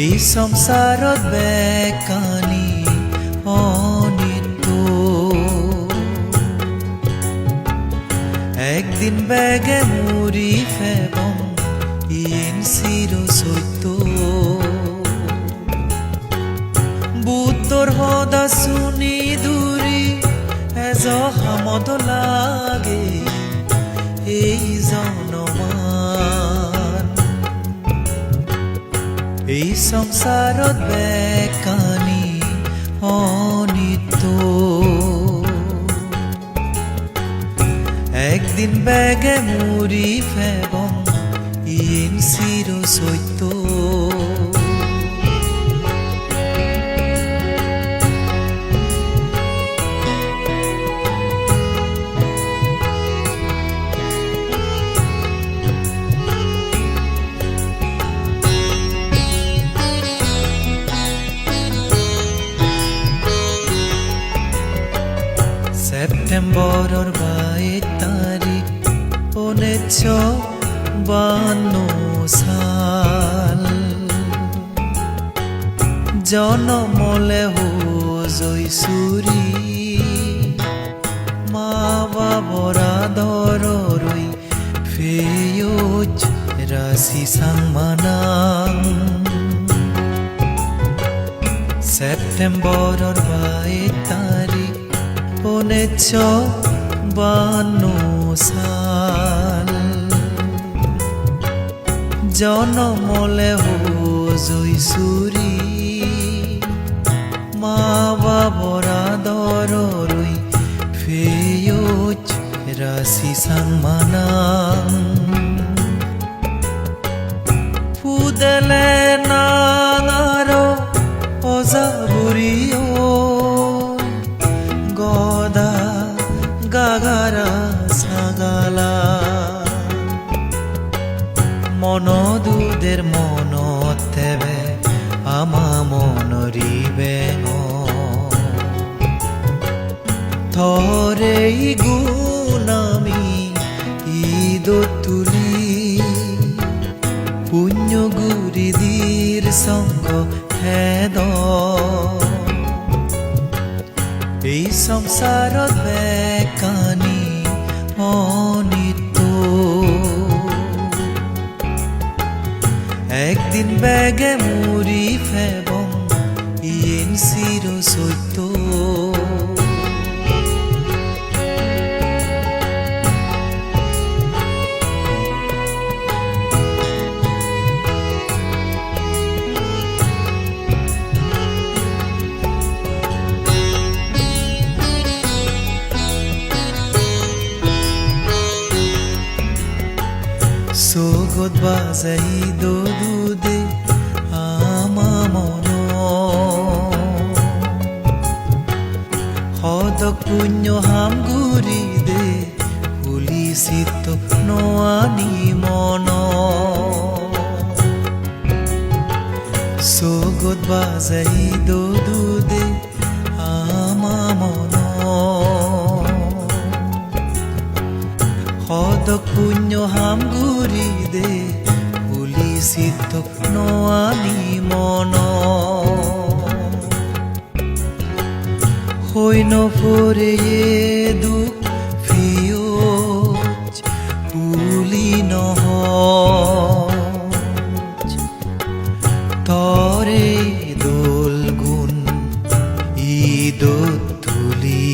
এই সংসাৰত বেকানি অনিত্য। একদিন বেগে মুৰি ফেবম ইন চিৰ সত্য। বুদ্ধৰ সদা শুনি দূৰি এজ হামত লাগে, এই জনমান এই সংসার বেকানি অনিত একদিন বেগে মুড়ি ফেবং ইন চিৰ সত্য সেপ্টেম্বৰৰ বাইশ তাৰিখ ঊনৈছশ বাৱন্ন চাল জনমলে জয়চুৰী মা বাবৰা দৰৰৈ ফেয়জ ৰাশি চাংমানাং সেপ্টেম্বৰৰ বাইশ তাৰিখ ঊনৈছশ বাৱন্ন চাল জনমলে জয়চুৰী মা বাবৰা দৰৰৈ ফেয়জ ৰাশি চাংমানাং ফুদেলে থরে গুণামি ঈদত তুলি। পুণ্য গুরিদির সঙ্গ হেদ। এই সংসাৰত বেকানি অনিত্য। একদিন বেগে মুৰি ফেবম ইন চিৰ সত্য। خطبة زي دودودي أما مونو خدا كنيو هم غوري دي هولي سيتو نواني مونو سوغد بازاي دودودي সদ পুণ্য হাম গুৰি দে পুলি চিত্ত নোৱানি মন। হৈন ফুৰে দুখ ফিয়জ পুলি নহ তৰে দোল গুণ ঈদত তুলি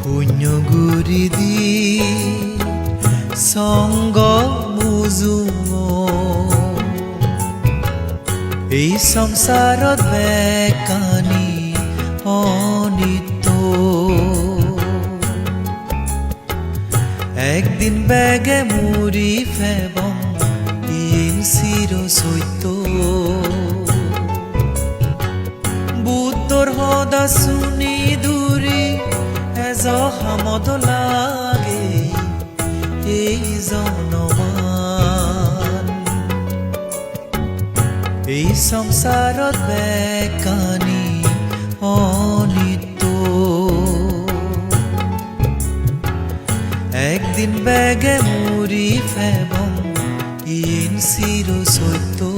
পুণ্য গুৰি দি সঙ্গ মুজুম এই সংসাৰত বেকানি অনিত্য। একদিন বেগে মুৰি ফেবম ইন চিৰ সত্য। বুদ্ধৰ সদা শুনি দূৰি এজ হামত লাগে এই জনমান এই সংসাৰত বেকানি অনিত্য। একদিন বেগে মুড়ি ফেব ইন চিৰ সত্য।